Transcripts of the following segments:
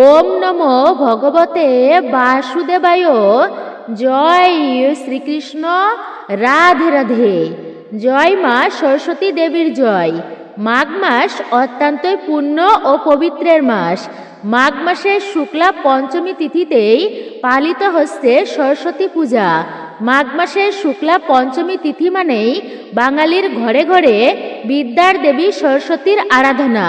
ওম নমো ভগবতে বাসুদেবায়। জয় শ্রীকৃষ্ণ, রাধে রাধে। জয় মা সরস্বতী দেবীর জয়। মাঘ মাস অত্যন্তই পূর্ণ ও পবিত্রের মাস। মাঘ মাসের শুক্লা পঞ্চমী তিথিতেই পালিত হচ্ছে সরস্বতী পূজা। মাঘ মাসের শুক্লা পঞ্চমী তিথি মানেই বাঙালির ঘরে ঘরে বিদ্যার দেবী সরস্বতীর আরাধনা।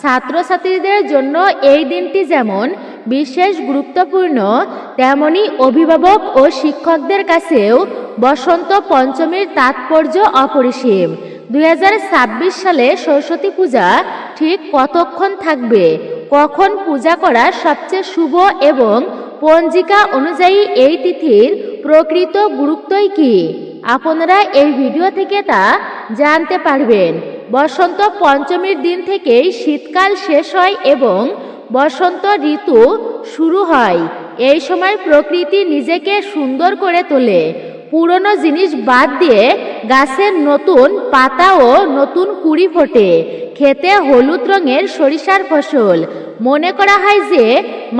ছাত্রছাত্রীদের জন্য এই দিনটি যেমন বিশেষ গুরুত্বপূর্ণ, তেমনি অভিভাবক ও শিক্ষকদের কাছেও বসন্ত পঞ্চমীর তাৎপর্য অপরিসীম। দু হাজার ছাব্বিশ সালে সরস্বতী পূজা ঠিক কতক্ষণ থাকবে? কখন পূজা করা সবচেয়ে শুভ এবং পঞ্জিকা অনুযায়ী এই তিথির প্রকৃত গুরুত্বই কি? আপনারা এই ভিডিও থেকে তা জানতে পারবেন। বসন্ত পঞ্চমীর দিন থেকেই শীতকাল শেষ হয় এবং বসন্ত ঋতু শুরু হয়। এই সময় প্রকৃতি নিজেকে সুন্দর করে তোলে। পুরনো জিনিস বাদ দিয়ে গাছের নতুন পাতা ও নতুন কুড়ি ফোটে। খেতে হলুদ রঙের সরিষার ফসল। মনে করা হয় যে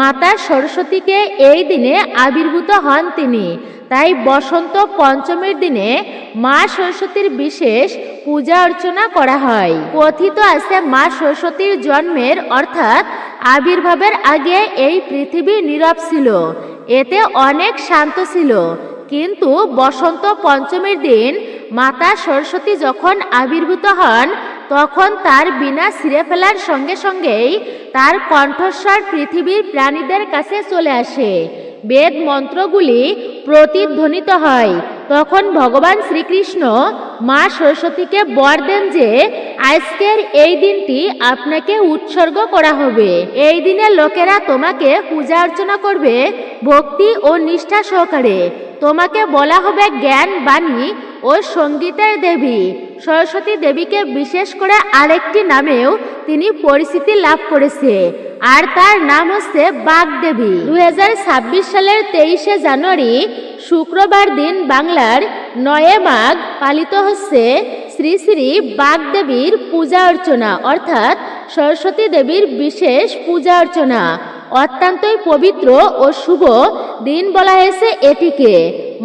মাতা সরস্বতীকে এই দিনে আবির্ভূত হন তিনি। তাই বসন্ত পঞ্চমীর দিনে মা সরস্বতীর বিশেষ পূজা অর্চনা করা হয়। কথিত আছে মা সরস্বতীর জন্মের অর্থাৎ আবির্ভাবের আগে এই পৃথিবী নীরব ছিল। এতে অনেক শান্ত ছিল। কিন্তু বসন্ত পঞ্চমীর দিন মাতা সরস্বতী যখন আবির্ভূত হন, তখন তার বিনা ছিঁড়ে ফেলার সঙ্গে সঙ্গেই তার কণ্ঠস্বর পৃথিবীর প্রাণীদের কাছে চলে আসে। বেদ মন্ত্রগুলি প্রতিধ্বনিত হয়। তখন ভগবান শ্রীকৃষ্ণ মা সরস্বতীকে বর দেন যে, আজকের এই দিনটি আপনাকে উৎসর্গ করা হবে। এই দিনে লোকেরা তোমাকে পূজা অর্চনা করবে, ভক্তি ও নিষ্ঠা সহকারে। তোমাকে বলা হবে জ্ঞান, বাণী ও সঙ্গীতের দেবী। সরস্বতী দেবীকে বিশেষ করে আরেকটি নামেও তিনি পরিচিতি লাভ করেছে। আর তার নাম হচ্ছে বাগদেবী। দুই হাজার ছাব্বিশ সালের তেইশে জানুয়ারি, শুক্রবার দিন বাংলার নয়ে মাঘ পালিত হচ্ছে শ্রী শ্রী বাগদেবীর পূজা অর্চনা, অর্থাৎ সরস্বতী দেবীর বিশেষ পূজা অর্চনা। অত্যন্তই পবিত্র ও শুভ দিন বলা হয়েছে এটিকে।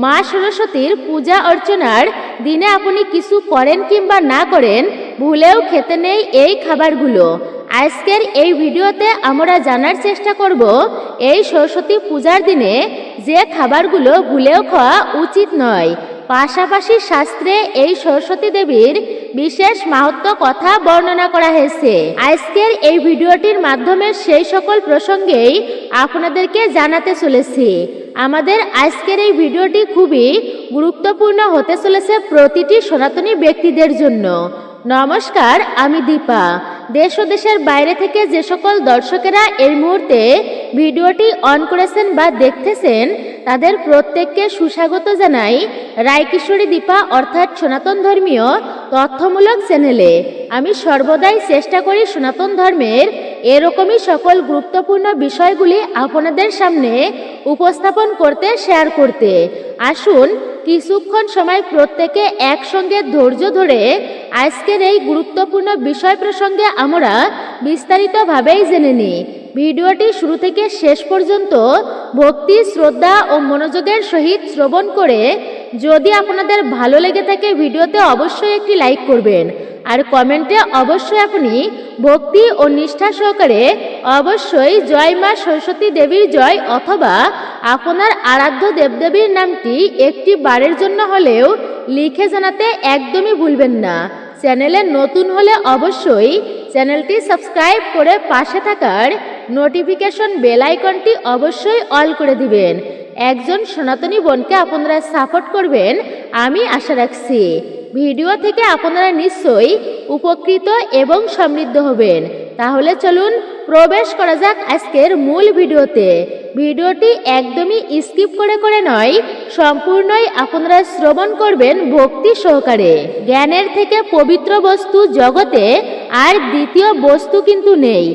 মা সরস্বতীর পূজা অর্চনার দিনে আপনি কিছু করেন কিংবা না করেন, ভুলেও খেতে নেই এই খাবারগুলো। আজকের এই ভিডিওতে আমরা জানার চেষ্টা করব, এই সরস্বতী পূজার দিনে যে খাবারগুলো ভুলেও খাওয়া উচিত নয়। পাশাপাশি শাস্ত্রে এই সরস্বতী দেবীর বিশেষ মাহাত্ম কথা বর্ণনা করা হয়েছে। আজকের এই ভিডিওটির মাধ্যমে সেই সকল প্রসঙ্গেই আপনাদেরকে জানাতে চলেছি। আমাদের আজকের এই ভিডিওটি খুবই গুরুত্বপূর্ণ হতে চলেছে প্রতিটি সনাতনী ব্যক্তিদের জন্য। নমস্কার, আমি দীপা। দেশ ও দেশের বাইরে থেকে যে সকল দর্শকেরা এই মুহূর্তে ভিডিওটি অন করেছেন বা দেখতেছেন, তাদের প্রত্যেককে সুস্বাগত জানাই রায়কিশোরী দীপা অর্থাৎ সনাতন ধর্মীয় তথ্যমূলক চ্যানেলে। আমি সর্বদাই চেষ্টা করি সনাতন ধর্মের এরকমই সকল গুরুত্বপূর্ণ বিষয়গুলি আপনাদের সামনে উপস্থাপন করতে শেয়ার করতে। আসুন, কিছুক্ষণ সময় প্রত্যেকে একসঙ্গে ধৈর্য ধরে আজকের এই গুরুত্বপূর্ণ বিষয় প্রসঙ্গে আমরা বিস্তারিতভাবেই জেনে নিই। ভিডিওটি শুরু থেকে শেষ পর্যন্ত ভক্তি, শ্রদ্ধা ও মনোযোগের সহিত শ্রবণ করে যদি আপনাদের ভালো লেগে থাকে ভিডিওতে অবশ্যই একটি লাইক করবেন। আর কমেন্টে অবশ্যই আপনি ভক্তি ও নিষ্ঠা সহকারে অবশ্যই জয় মা সরস্বতী দেবীর জয় অথবা আপনার আরাধ্য দেবদেবীর নামটি একটি বারের জন্য হলেও লিখে জানাতে একদমই ভুলবেন না। চ্যানেলে নতুন হলে অবশ্যই চ্যানেলটি সাবস্ক্রাইব করে পাশে থাকার নোটিফিকেশন বেল আইকনটি অবশ্যই অল করে দিবেন। একজন সনাতনী বোনকে আপনারা সাপোর্ট করবেন, আমি আশা রাখছি। ভিডিও থেকে আপনারা নিশ্চয়ই উপকৃত এবং সমৃদ্ধ হবেন। তাহলে চলুন প্রবেশ করা যাক আজকের মূল ভিডিওতে। ভিডিওটি একদমই স্কিপ করে করে নয়, সম্পূর্ণই আপনারা শ্রবণ করবেন ভক্তি সহকারে। জ্ঞানের থেকে পবিত্র বস্তু জগতে আর দ্বিতীয় বস্তু কিন্তু নেই।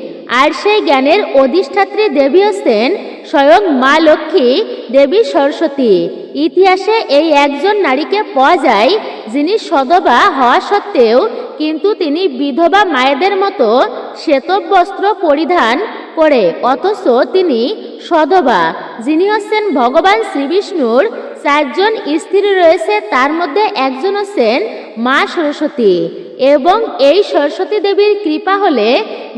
আর সেই জ্ঞানের অধিষ্ঠাত্রী দেবী হচ্ছেন স্বয়ং মা লক্ষ্মী দেবী সরস্বতী। ইতিহাসে এই একজন নারীকে পাওয়া যায় যিনি সদবা হওয়া সত্ত্বেও কিন্তু তিনি বিধবা মায়েদের মতো শ্বেতব বস্ত্র পরিধান করে, অথচ তিনি সধবা যিনি হচ্ছেন ভগবান শ্রীবিষ্ণুর চারজন স্ত্রী রয়েছে, তার মধ্যে একজন হচ্ছেন মা সরস্বতী। এবং এই সরস্বতী দেবীর কৃপা হলে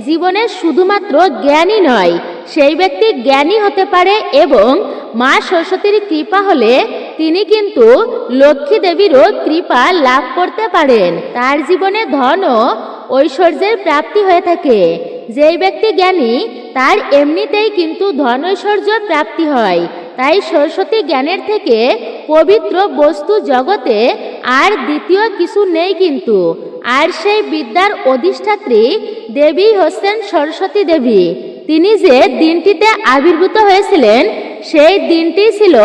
জীবনে শুধুমাত্র জ্ঞানই নয়, সেই ব্যক্তি জ্ঞানী হতে পারে এবং মা সরস্বতীর কৃপা হলে তিনি কিন্তু লক্ষ্মী দেবীরও কৃপা লাভ করতে পারেন। তার জীবনে ধন ও ঐশ্বর্যের প্রাপ্তি হয়ে থাকে। যেই ব্যক্তি জ্ঞানী, তার এমনিতেই কিন্তু ধন ঐশ্বর্য প্রাপ্তি হয়। তাই সরস্বতী জ্ঞানের থেকে পবিত্র বস্তু জগতে আর দ্বিতীয় কিছু নেই কিন্তু। আর সেই বিদ্যার অধিষ্ঠাত্রী দেবী হচ্ছেন সরস্বতী দেবী। তিনি যে দিনটিতে আবির্ভূত হয়েছিলেন, সেই দিনটি ছিল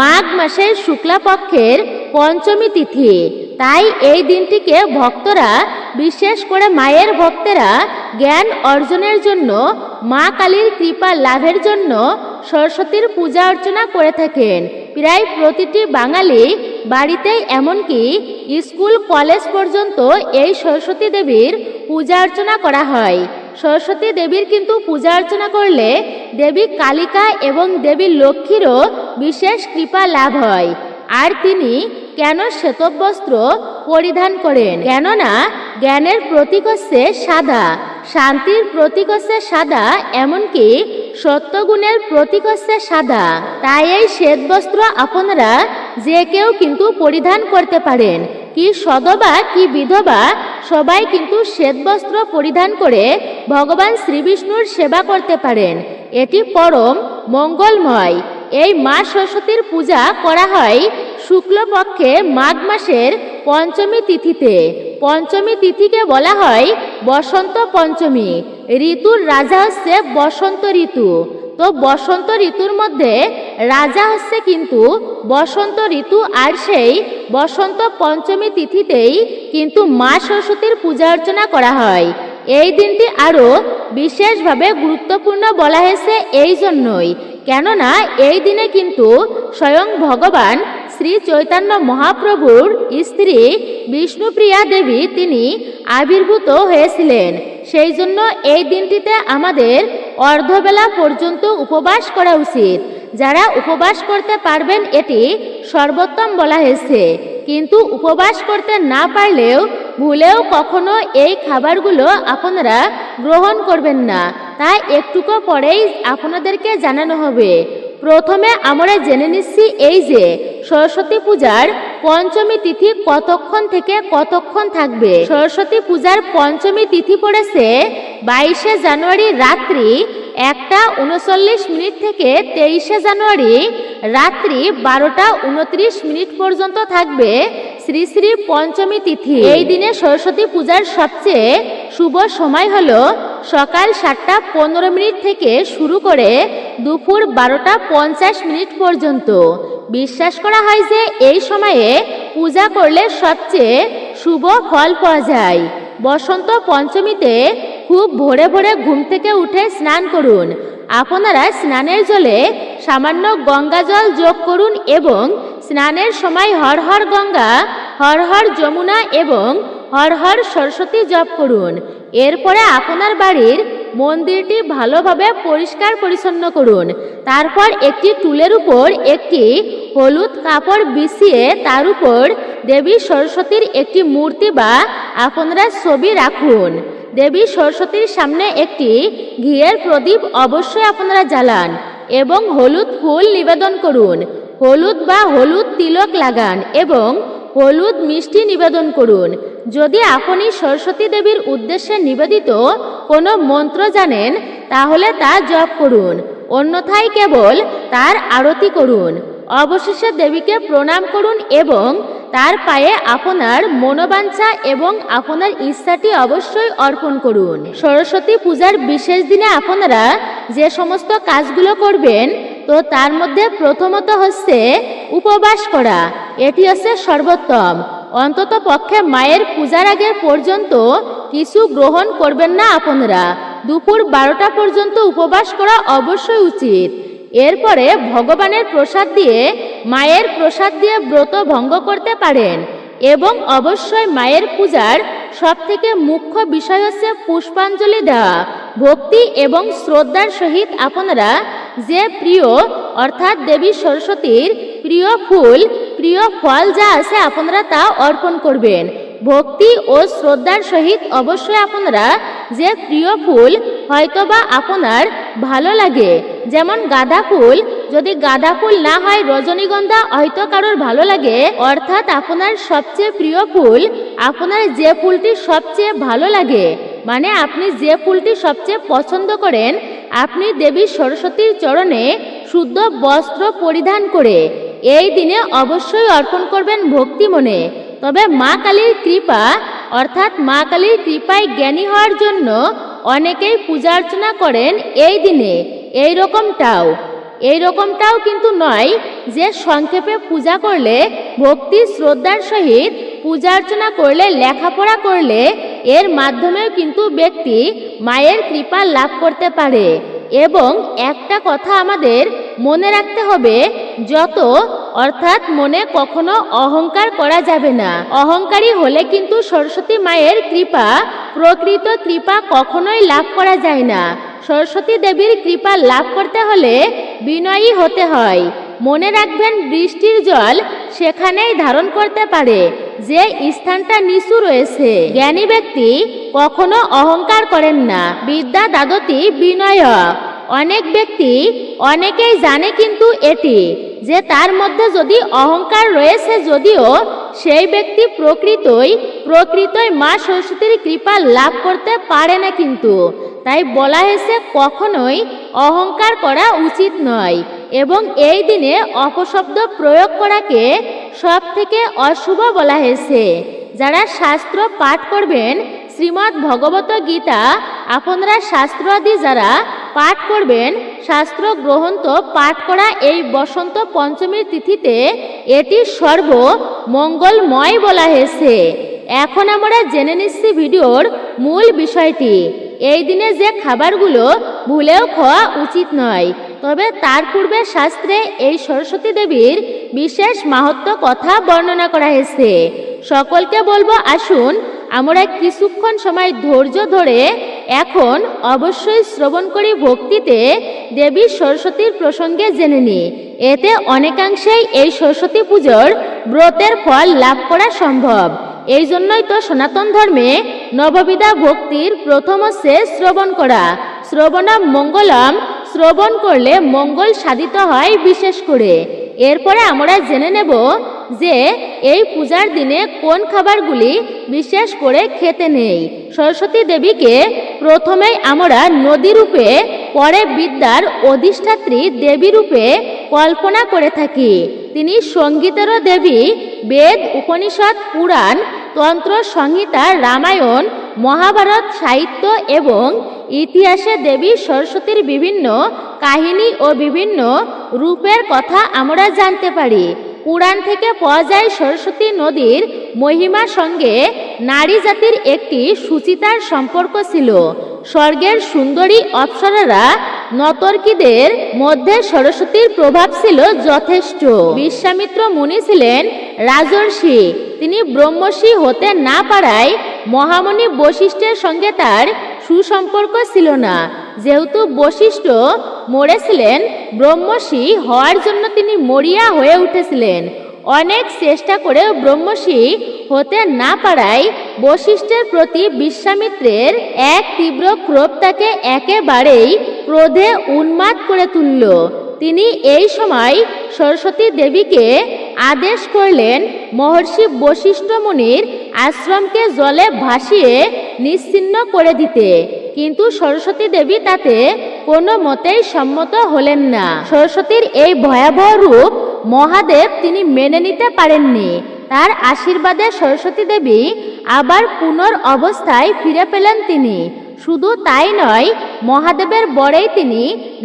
মাঘ মাসের শুক্লাপক্ষের পঞ্চমী তিথি। তাই এই দিনটিকে ভক্তরা, বিশেষ করে মায়ের ভক্তেরা, জ্ঞান অর্জনের জন্য, মা কালীর কৃপা লাভের জন্য সরস্বতীর পূজা অর্চনা করে থাকেন। প্রায় প্রতিটি বাঙালি বাড়িতে এমনকি স্কুল, কলেজ পর্যন্ত এই সরস্বতী দেবীর পূজা অর্চনা করা হয়। সরস্বতী দেবীর কিন্তু পূজা অর্চনা করলে দেবী কালিকা এবং দেবী লক্ষ্মীরও বিশেষ কৃপা লাভ হয়। আর তিনি কেন শ্বেতবস্ত্র পরিধান করেন? কেননা জ্ঞানের প্রতীক হচ্ছে সাদা, শান্তির প্রতীক হচ্ছে সাদা, এমনকি সত্যগুণের প্রতীক হচ্ছে সাদা। তাই এই শ্বেতবস্ত্র আপনারা যে কেউ কিন্তু পরিধান করতে পারেন। কি সদবা, কি বিধবা, সবাই কিন্তু শ্বেতবস্ত্র পরিধান করে ভগবান শ্রীবিষ্ণুর সেবা করতে পারেন। এটি পরম মঙ্গলময়। এই মা সরস্বতীর পূজা করা হয় শুক্লপক্ষে মাঘ মাসের পঞ্চমী তিথিতে, পঞ্চমী তিথিকে বলা হয় বসন্ত পঞ্চমী। ঋতুর রাজা হচ্ছে বসন্ত ঋতু। তো বসন্ত ঋতুর মধ্যে রাজা হচ্ছে কিন্তু বসন্ত ঋতু আর সেই বসন্ত পঞ্চমী তিথিতেই কিন্তু মা সরস্বতীর পূজা অর্চনা করা হয়। এই দিনটি আরও বিশেষভাবে গুরুত্বপূর্ণ বলা হয়েছে এই জন্যই। কেননা এই দিনে কিন্তু স্বয়ং ভগবান শ্রী চৈতন্য মহাপ্রভুর স্ত্রী বিষ্ণুপ্রিয়া দেবী তিনি আবির্ভূত হয়েছিলেন। সেই জন্য এই দিনটিতে আমাদের অর্ধবেলা পর্যন্ত উপবাস করা উচিত। যারা উপবাস করতে পারবেন, এটি সর্বোত্তম বলা হয়েছে। কিন্তু উপবাস করতে না পারলেও ভুলেও কখনো এই খাবারগুলো আপনারা গ্রহণ করবেন না। তাই একটুকু পরেই আপনাদেরকে জানানো হবে। প্রথমে আমরা জেনে নিচ্ছি এই যে সরস্বতী পূজার পঞ্চমী তিথি কতক্ষণ থেকে কতক্ষণ থাকবে? সরস্বতী পূজার পঞ্চমী তিথি পড়েছে বাইশে জানুয়ারি রাত্রি একটা উনচল্লিশ মিনিট থেকে তেইশে জানুয়ারি রাত্রি বারোটা উনত্রিশ মিনিট পর্যন্ত থাকবে শ্রী শ্রী পঞ্চমী তিথি। এই দিনে সরস্বতী পূজার সবচেয়ে শুভ সময় হল সকাল সাতটা পনেরো মিনিট থেকে শুরু করে দুপুর বারোটা পঞ্চাশ মিনিট পর্যন্ত। বিশ্বাস করা হয় যে এই সময়ে পূজা করলে সবচেয়ে শুভ ফল পাওয়া যায়। বসন্ত পঞ্চমীতে খুব ভোরে ভোরে ঘুম থেকে উঠে স্নান করুন। আপনারা স্নানের জলে সামান্য গঙ্গা জল যোগ করুন এবং স্নানের সময় হর হর গঙ্গা, হর হর যমুনা এবং হর হর সরস্বতী জপ করুন। এরপরে আপনার বাড়ির মন্দিরটি ভালোভাবে পরিষ্কার পরিচ্ছন্ন করুন। তারপর একটি টুলের উপর একটি হলুদ কাপড় বিছিয়ে তার উপর দেবী সরস্বতীর একটি মূর্তি বা আপনারা ছবি রাখুন। দেবী সরস্বতীর সামনে একটি ঘিয়ের প্রদীপ অবশ্যই আপনারা জ্বালান এবং হলুদ ফুল নিবেদন করুন। হলুদ বা হলুদ তিলক লাগান এবং হলুদ মিষ্টি নিবেদন করুন। যদি আপনি সরস্বতী দেবীর উদ্দেশ্যে নিবেদিত কোনো মন্ত্র জানেন, তাহলে তা জপ করুন। অন্যথায় কেবল তার আরতি করুন। অবশেষে দেবীকে প্রণাম করুন এবং তার পায়ে আপনার মনোবাঞ্ছা এবং আপনার ইচ্ছাটি অবশ্যই অর্পণ করুন। সরস্বতী পূজার বিশেষ দিনে আপনারা যে সমস্ত কাজগুলো করবেন, তো তার মধ্যে প্রথমত হচ্ছে উপবাস করা। এটি হচ্ছে সর্বোত্তম। অন্তত পক্ষে মায়ের পূজার আগে পর্যন্ত কিছু গ্রহণ করবেন না আপনারা। দুপুর বারোটা পর্যন্ত উপবাস করা অবশ্যই উচিত। এরপরে ভগবানের প্রসাদ দিয়ে মায়ের প্রসাদ দিয়ে ব্রত ভঙ্গ করতে পারেন এবং অবশ্যই মায়ের পূজার সব থেকে মুখ্য বিষয় হচ্ছে পুষ্পাঞ্জলি দেওয়া। ভক্তি এবং শ্রদ্ধার সহিত আপনারা যে প্রিয়, অর্থাৎ দেবী সরস্বতীর প্রিয় ফুল, প্রিয় ফল যা আছে আপনারা তা অর্পণ করবেন। ভক্তি ও শ্রদ্ধার সহিত অবশ্যই আপনারা যে প্রিয় ফুল, হয়তোবা আপনার ভালো লাগে। যেমন গাঁদা ফুল, যদি গাঁদা ফুল না হয়, রজনীগন্ধা হয়তো কারোর ভালো লাগে। অর্থাৎ আপনার সবচেয়ে প্রিয় ফুল, আপনার যে ফুলটি সবচেয়ে ভালো লাগে। মানে আপনি যে ফুলটি সবচেয়ে পছন্দ করেন, আপনি দেবী সরস্বতীর চরণে শুদ্ধ বস্ত্র পরিধান করে এই দিনে অবশ্যই অর্পণ করবেন ভক্তি মনে। তবে মা কালীর কৃপা, অর্থাৎ মা কালীর কৃপায় জ্ঞানী হওয়ার জন্য অনেকেই পূজা অর্চনা করেন এই দিনে। এই রকমটাও। এই রকমটাও কিন্তু নয় যে সংক্ষেপে পূজা করলে, ভক্তি, শ্রদ্ধার সহিত পূজা অর্চনা করলে, লেখাপড়া করলে, এর মাধ্যমেও কিন্তু ব্যক্তি মায়ের কৃপা লাভ করতে পারে। এবং একটা কথা আমাদের মনে রাখতে হবে, যত অর্থাৎ মনে কখনো অহংকার করা যাবে না। অহংকারী হলে কিন্তু সরস্বতী মায়ের কৃপা, প্রকৃত কৃপা কখনোই লাভ করা যায় না। সরস্বতী দেবীর কৃপা লাভ করতে হলে বিনয়ী হতে হয়। মনে রাখবেন, বৃষ্টির জল সেখানেই ধারণ করতে পারে, যে স্থানটা নিচু রয়েছে। জ্ঞানী ব্যক্তি কখনো অহংকার করেন না। বিদ্যা দাদতি বিনয়। অনেক ব্যক্তি অনেকেই জানে কিন্তু এটি, যে তার মধ্যে যদি অহংকার রয়েছে যদিও, সেই ব্যক্তি প্রকৃতই প্রকৃতই মা সরস্বতীর কৃপা লাভ করতে পারে না কিন্তু। তাই বলা হয়েছে কখনোই অহংকার করা উচিত নয় এবং এই দিনে অপশব্দ প্রয়োগ করাকে সব থেকে অশুভ বলা হয়েছে। যারা শাস্ত্র পাঠ করবেন শ্রীমদ্ ভগবত গীতা আপনারা শাস্ত্রাদি যারা পাঠ করবেন, শাস্ত্র গ্রহন্ত পাঠ করা এই বসন্ত পঞ্চমীর তিথিতে এটি সর্ব মঙ্গলময় বলা হয়েছে। এখন আমরা জেনে নিচ্ছি ভিডিওর মূল বিষয়টি। এই দিনে যে খাবারগুলো ভুলেও খাওয়া উচিত নয়, তবে তার পূর্বে শাস্ত্রে এই সরস্বতী দেবীর বিশেষ মাহাত্ম কথা বর্ণনা করা হয়েছে। সকলকে বলব, আসুন আমরা কিছুক্ষণ সময় ধৈর্য ধরে এখন অবশ্যই শ্রবণ করি ভক্তিতে দেবী সরস্বতীর প্রসঙ্গে জেনে নিই। এতে অনেকাংশেই এই সরস্বতী পুজোর ব্রতের ফল লাভ করা সম্ভব। এই জন্যই তো সনাতন ধর্মে নববিধা ভক্তির প্রথম হচ্ছে শ্রবণ করা। শ্রবণম মঙ্গলম শ্রবণ করলে মঙ্গল সাধিত হয় বিশেষ করে। এরপরে আমরা জেনে নেব যে এই পূজার দিনে কোন খাবারগুলি বিশেষ করে খেতে নেই। সরস্বতী দেবীকে প্রথমেই আমরা নদী রূপে, পরে বিদ্যার অধিষ্ঠাত্রী দেবী রূপে কল্পনা করে থাকি। তিনি সঙ্গীতেরও দেবী, বেদ, উপনিষদ, পুরাণ, তন্ত্র, সংহিতা, রামায়ণ মহাভারত সাহিত্য এবং ইতিহাসে দেবী সরস্বতীর বিভিন্ন কাহিনী ও বিভিন্ন রূপের কথা আমরা জানতে পারি। পুরাণ থেকে পাওয়া যায় সরস্বতী নদীর মহিমার সঙ্গে নারী জাতির একটি সুচিতার সম্পর্ক ছিল। স্বর্গের সুন্দরী অপ্সরারা নতর্কীদের মধ্যে সরস্বতীর প্রভাব ছিল যথেষ্ট। বিশ্বামিত্র মুনি ছিলেন রাজর্ষি। তিনি ব্রহ্মর্ষি হতে না পারায় মহামণি বৈশিষ্ট্যের সঙ্গে তার সুসম্পর্ক ছিল না। যেহেতু বশিষ্ঠ মরেছিলেন, ব্রহ্মর্ষি হওয়ার জন্য তিনি মরিয়া হয়ে উঠেছিলেন। অনেক চেষ্টা করেও ব্রহ্মশী হতে না পারায় বশিষ্ঠের প্রতি বিশ্বামিত্রের এক তীব্র ক্রোধ তাকে একেবারেই ক্রোধে উন্মাদ করে তুলল। তিনি এই সময় সরস্বতী দেবীকে আদেশ করলেন, মহর্ষি বশিষ্ঠ মুনির আশ্রমকে জলে ভাসিয়ে নিশ্চিন্ন করে দিতে। কিন্তু সরস্বতী দেবী তাতে কোনো মতেই সম্মত হলেন না। সরস্বতীর এই ভয়াবহ রূপ মহাদেব তিনি মেনে নিতে পারেননি। তার আশীর্বাদে সরস্বতী দেবী আবার পুনর অবস্থায় ফিরে পেলেন তিনি। শুধু তাই নয়, মহাদেবের বরেই তিনি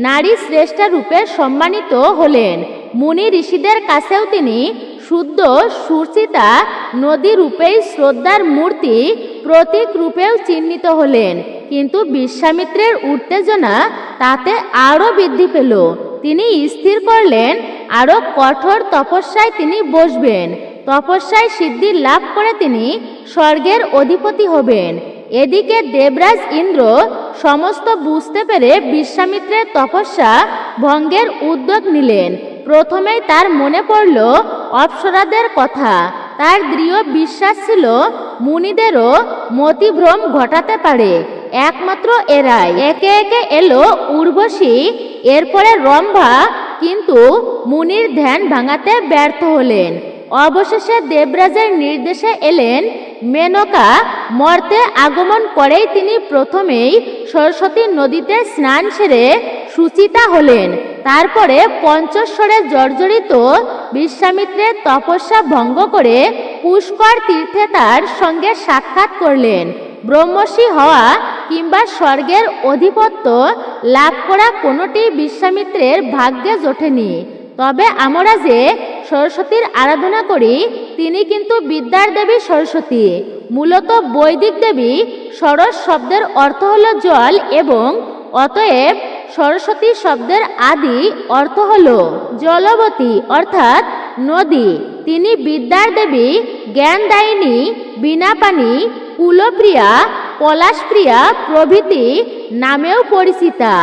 নারী শ্রেষ্ঠা রূপে সম্মানিত হলেন। মুনি ঋষিদের কাছেও তিনি শুদ্ধ সুচিতা নদী রূপেই শ্রদ্ধার মূর্তি প্রতীক রূপেও চিহ্নিত হলেন। কিন্তু বিশ্বামিত্রের উত্তেজনা তাতে আরও বৃদ্ধি পেল। তিনি স্থির করলেন, আরও কঠোর তপস্যায় তিনি বসবেন। তপস্যায় সিদ্ধি লাভ করে তিনি স্বর্গের অধিপতি হবেন। এদিকে দেবরাজ ইন্দ্র সমস্ত বুঝতে পেরে বিশ্বামিত্রের তপস্যা ভঙ্গের উদ্যোগ নিলেন। প্রথমেই তার মনে পড়ল অপ্সরাদের কথা। তার দৃঢ় বিশ্বাস ছিল, মুনিদেরও মতিভ্রম ঘটাতে পারে। একমাত্র এরাই। একে একে এলো উর্বশী, এরপরে রম্ভা, কিন্তু মুনির ধ্যান ভাঙাতে ব্যর্থ হলেন। অবশেষে দেবরাজের নির্দেশে এলেন মেনকা মর্তে আগমন করেই তিনি প্রথমেই সরস্বতী নদীতে স্নান সেরে সুচিতা হলেন। তারপরে পঞ্চস্বরে জর্জরিত বিশ্বামিত্রের তপস্যা ভঙ্গ করে পুষ্কর তীর্থে তার সঙ্গে সাক্ষাৎ করলেন। ব্রহ্মর্ষি হওয়া কিংবা স্বর্গের অধিপত্য লাভ করা কোনোটি বিশ্বামিত্রের ভাগ্যে জোটেনি। তবে আমরা যে সরস্বতীর আরাধনা করি, তিনি কিন্তু বিদ্যার দেবী সরস্বতী। মূলত বৈদিক দেবী সরস শব্দের অর্থ হল জল এবং অতএব সরস্বতী শব্দের আদি অর্থ হল জলবতী, অর্থাৎ নদী। তিনি বিদ্যার দেবী, জ্ঞানদায়িনী বীণাপানি কুলপ্রিয়া, পলাশপ্রিয়া প্রভৃতি নামেও পরিচিতা।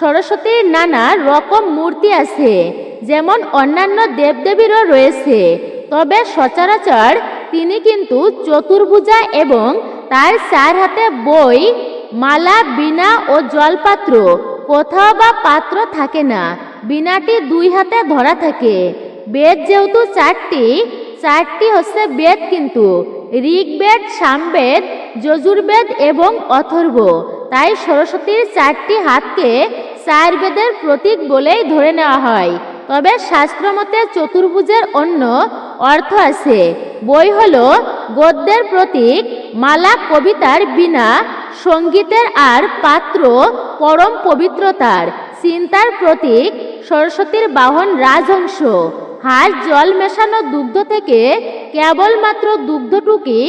সরস্বতীর নানা রকম মূর্তি আছে। যেমন অন্যান্য দেবদেবীরও রয়েছে, তবে সচরাচর তিনি কিন্তু চতুর্ভুজা এবং তার চার হাতে বই, মালা, বীণা ও জলপাত্র কোথাও বা পাত্র থাকে না, বীণাটি দুই হাতে ধরা থাকে। বেদ যেহেতু চারটি চারটি হচ্ছে বেদ কিন্তু, ঋগ্বেদ, সামবেদ, যজুর্বেদ এবং অথর্ব। তাই সরস্বতীর চারটি হাতকে চার বেদের প্রতীক বলেই ধরে নেওয়া হয়। তবে শাস্ত্রমতে চতুর্ভুজের অন্য অর্থ আছে। বই হল গদ্যের প্রতীক, মালা কবিতার বিনা সঙ্গীতের আর পাত্র, পরম পবিত্রতার, চিন্তার প্রতীক, সরস্বতীর বাহন রাজহংস। হাড় জল মেশানো দুগ্ধ থেকে কেবলমাত্র দুগ্ধটুকি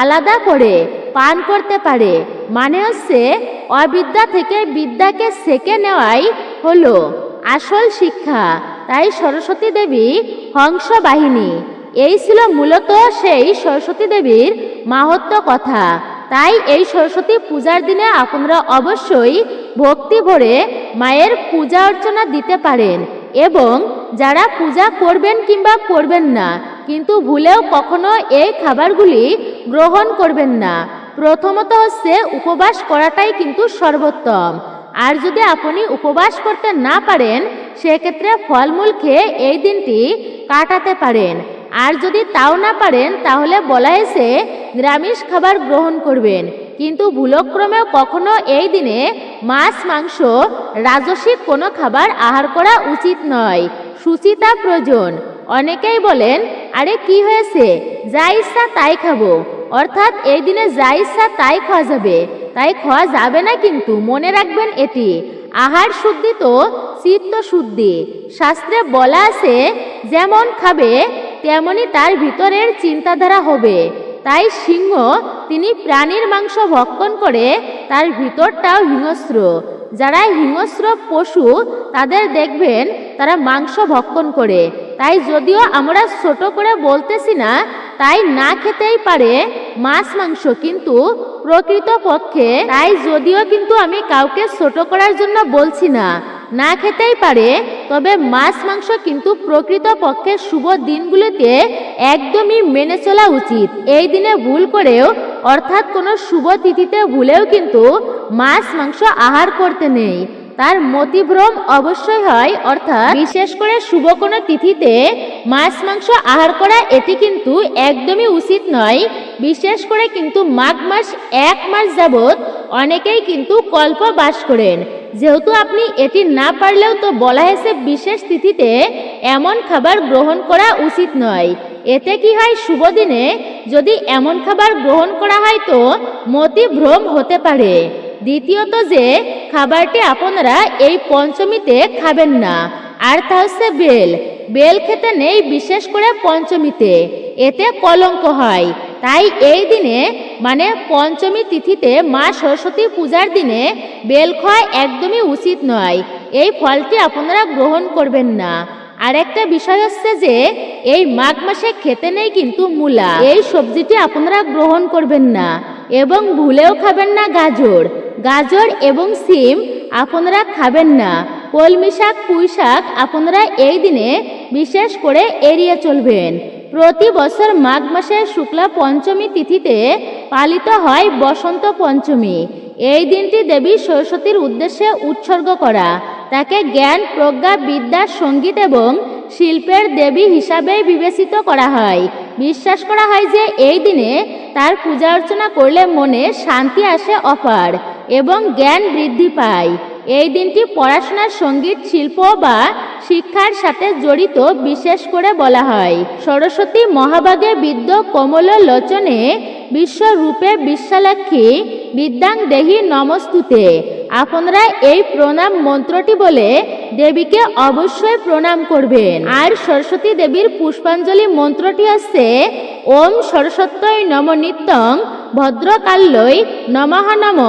আলাদা করে, পান করতে পারে। মানে হচ্ছে, অবিদ্যা থেকে বিদ্যাকে সেকে নেওয়াই হলো আসল শিক্ষা। তাই সরস্বতী দেবী হংস বাহিনী এই ছিল মূলত সেই সরস্বতী দেবীর মাহাত্ম কথা। তাই এই সরস্বতী পূজার দিনে আপনারা অবশ্যই ভক্তি ভরে মায়ের পূজা অর্চনা দিতে পারেন এবং যারা পূজা করবেন কিংবা করবেন না, কিন্তু ভুলেও কখনো এই খাবারগুলি গ্রহণ করবেন না। প্রথমত হচ্ছে উপবাস করাটাই কিন্তু সর্বোত্তম। আর যদি আপনি উপবাস করতে না পারেন, সেক্ষেত্রে ফলমূল খেয়ে এই দিনটি কাটাতে পারেন। আর যদি তাও না পারেন, তাহলে বলা হয়েছে, নিরামিষ খাবার গ্রহণ করবেন। কিন্তু ভুলক্রমেও কখনো এই দিনে মাছ, মাংস রাজসিক কোনো খাবার আহার করা উচিত নয়। সুচিতা প্রয়োজন। অনেকেই বলেন, আরে কি হয়েছে? যা ইচ্ছা তাই খাব। অর্থাৎ এই দিনে যা ইচ্ছা তাই খাওয়া যাবে। তাই খাওয়া যাবে না কিন্তু, মনে রাখবেন এটি। আহার শুদ্ধি তো চিত্ত শুদ্ধি। শাস্ত্রে বলা আছে, যেমন খাবে, তেমনি তার ভিতরের চিন্তাধারা হবে। তাই সিংহ, তিনি প্রাণীর মাংস ভক্ষণ করে, তার ভিতরটাও হিংস্র। যারা হিংস্র পশু, তাদের দেখবেন তারা মাংস ভক্ষণ করে। তাই যদিও আমরা ছোট করে বলতেছি না, তাই না খেতেই পারে মাছ, মাংস, কিন্তু প্রকৃত পক্ষে তাই যদিও কিন্তু আমি কাউকে ছোট করার জন্য বলছি না। না খেতেই পারে, তবে মাছ, মাংস কিন্তু প্রকৃত পক্ষে শুভ দিনগুলোতে একদমই মেনে চলা উচিত। এই দিনে ভুল করেও, অর্থাৎ কোনো শুভ তিথিতে ভুলেও কিন্তু মাছ, মাংস আহার করতে নেই। তার মতিভ্রম অবশ্যই হয়, অর্থাৎ বিশেষ করে শুভ কোনো তিথিতে মাছ, মাংস আহার করা এটি কিন্তু একদমই উচিত নয়। বিশেষ করে কিন্তু মাঘ মাস এক মাস যাবৎ অনেকেই কিন্তু কল্প বাস করেন। যেহেতু আপনি এটি না পারলেও তো বলা হয়েছে বিশেষ তিথিতে এমন খাবার গ্রহণ করা উচিত নয়। এতে কি হয়, শুভ দিনে যদি এমন খাবার গ্রহণ করা হয় তো মতি ভ্রম হতে পারে। দ্বিতীয়ত যে, খাবারটি আপনারা এই পঞ্চমীতে খাবেন না। আর তা হচ্ছে বেল। বেল খেতে নেই বিশেষ করে পঞ্চমীতে। এতে কলঙ্ক হয়। তাই এই দিনে মানে পঞ্চমী তিথিতে মা সরস্বতী পূজার দিনে বেল খাওয়া একদমই উচিত নয়। এই ফলটি আপনারা গ্রহণ করবেন না। আর একটা বিষয় হচ্ছে যে, এই মাঘ মাসে খেতে নেই কিন্তু মূলা। এই সবজিটি আপনারা গ্রহণ করবেন না। এবং ভুলেও খাবেন না গাজর। গাজর এবং সিম আপনারা খাবেন না। কলমি শাক পুঁই শাক আপনারা এই দিনে বিশেষ করে এড়িয়ে চলবেন। প্রতি বছর মাঘ মাসের শুক্লা পঞ্চমী তিথিতে পালিত হয় বসন্ত পঞ্চমী। এই দিনটি দেবী সরস্বতীর উদ্দেশ্যে উৎসর্গ করা। তাকে জ্ঞান, প্রজ্ঞা, বিদ্যা, সংগীত এবং শিল্পের দেবী হিসাবে বিবেচিত করা হয়। বিশ্বাস করা হয় যে এই দিনে তার পূজা অর্চনা করলে মনে শান্তি আসে, অপার। এবং জ্ঞান বৃদ্ধি পায়। এই দিনটি পড়াশোনার সংগীত, শিল্প বা শিক্ষার সাথে জড়িত, বিশেষ করে বলা হয়। সরস্বতী মহাভাগে বিদ্য কমল লোচনে বিশ্বরূপে বিশ্বালাক্ষী বিদ্যাং দেহি নমস্তুতে। আপনারা এই প্রণাম মন্ত্রটি বলে দেবীকে অবশ্যই প্রণাম করবেন। আর সরস্বতী দেবীর পুষ্পাঞ্জলি মন্ত্রটি হচ্ছে ওম সরস্বত্যই নম নিত্যং ভদ্রকাল্যই নমঃ নম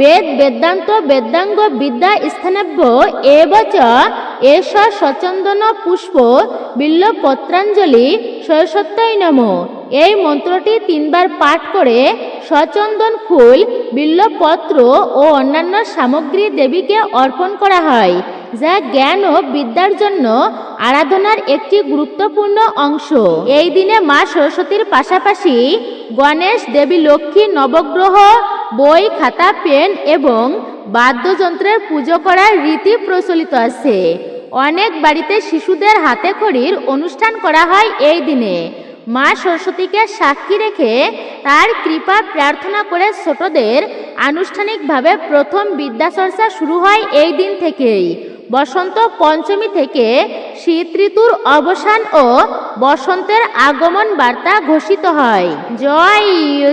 বেদ বেদান্ত বেদাঙ্গ বিদ্যা স্থানভ্য এব চ এষ সচন্দন পুষ্প বিল্ল পত্রাঞ্জলি সরস্বত্যই নম। এই মন্ত্রটি তিনবার পাঠ করে সচন্দন ফুল, বিল্লপত্র ও অন্যান্য সামগ্রী দেবীকে অর্পণ করা হয়, যা জ্ঞান ও বিদ্যার জন্য আরাধনার একটি গুরুত্বপূর্ণ অংশ। এই দিনে মা সরস্বতীর পাশাপাশি গণেশ, দেবী লক্ষ্মী, নবগ্রহ, বই, খাতা, পেন এবং বাদ্যযন্ত্রের পুজো করার রীতি প্রচলিত আছে। অনেক বাড়িতে শিশুদের হাতে খড়ির অনুষ্ঠান করা হয় এই দিনে। মা সরস্বতীকে সাক্ষী রেখে তার কৃপা প্রার্থনা করে ছোটদের আনুষ্ঠানিকভাবে প্রথম বিদ্যাচর্চা শুরু হয় এই দিন থেকেই। বসন্ত পঞ্চমী থেকে শীত ঋতুর অবসান ও বসন্তের আগমন বার্তা ঘোষিত হয়। জয়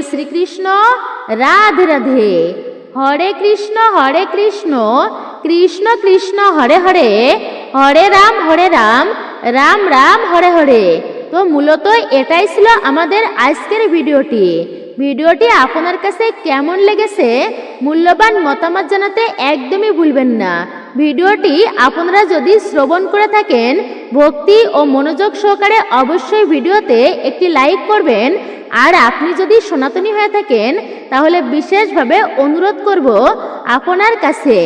শ্রীকৃষ্ণ, রাধে রাধে। হরে কৃষ্ণ হরে কৃষ্ণ। কৃষ্ণ কৃষ্ণ, হরে হরে। হরে রাম হরে রাম। রাম রাম, হরে হরে। তো মূলত এটাই ছিল আমাদের আজকের ভিডিওটি। ভিডিওটি আপনার কাছে কেমন লেগেছে, মূল্যবান মতামত জানাতে একদমই ভুলবেন না। ভিডিওটি আপনারা যদি শ্রবণ করে থাকেন, ভক্তি ও মনোযোগ সহকারে অবশ্যই ভিডিওতে একটি লাইক করবেন। আর আপনি যদি সনাতনী হয়ে থাকেন, তাহলে বিশেষভাবে অনুরোধ করব আপনার কাছে।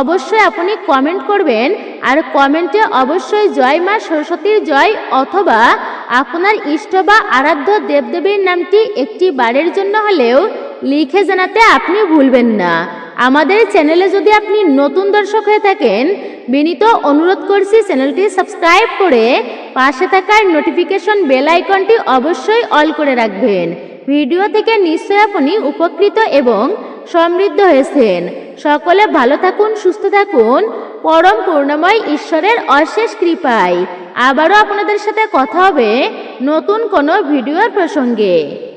অবশ্যই আপনি কমেন্ট করবেন। আর কমেন্টে অবশ্যই জয় মা সরস্বতীর জয় অথবা আপনার ইষ্ট বা আরাধ্য দেবদেবীর নামটি একটি বারের জন্য হলেও লিখে জানাতে আপনি ভুলবেন না। আমাদের চ্যানেলে যদি আপনি নতুন দর্শক হয়ে থাকেন, বিনীত অনুরোধ করছি চ্যানেলটি সাবস্ক্রাইব করে পাশে থাকার নোটিফিকেশন বেল আইকনটি অবশ্যই অল করে রাখবেন। ভিডিও থেকে নিশ্চয় আপনি উপকৃত এবং সমৃদ্ধ হয়েছেন। সকলে ভালো থাকুন, সুস্থ থাকুন। পরম পূর্ণময় ঈশ্বরের অশেষ কৃপায়। আবারও আপনাদের সাথে কথা হবে নতুন কোনো ভিডিওর প্রসঙ্গে।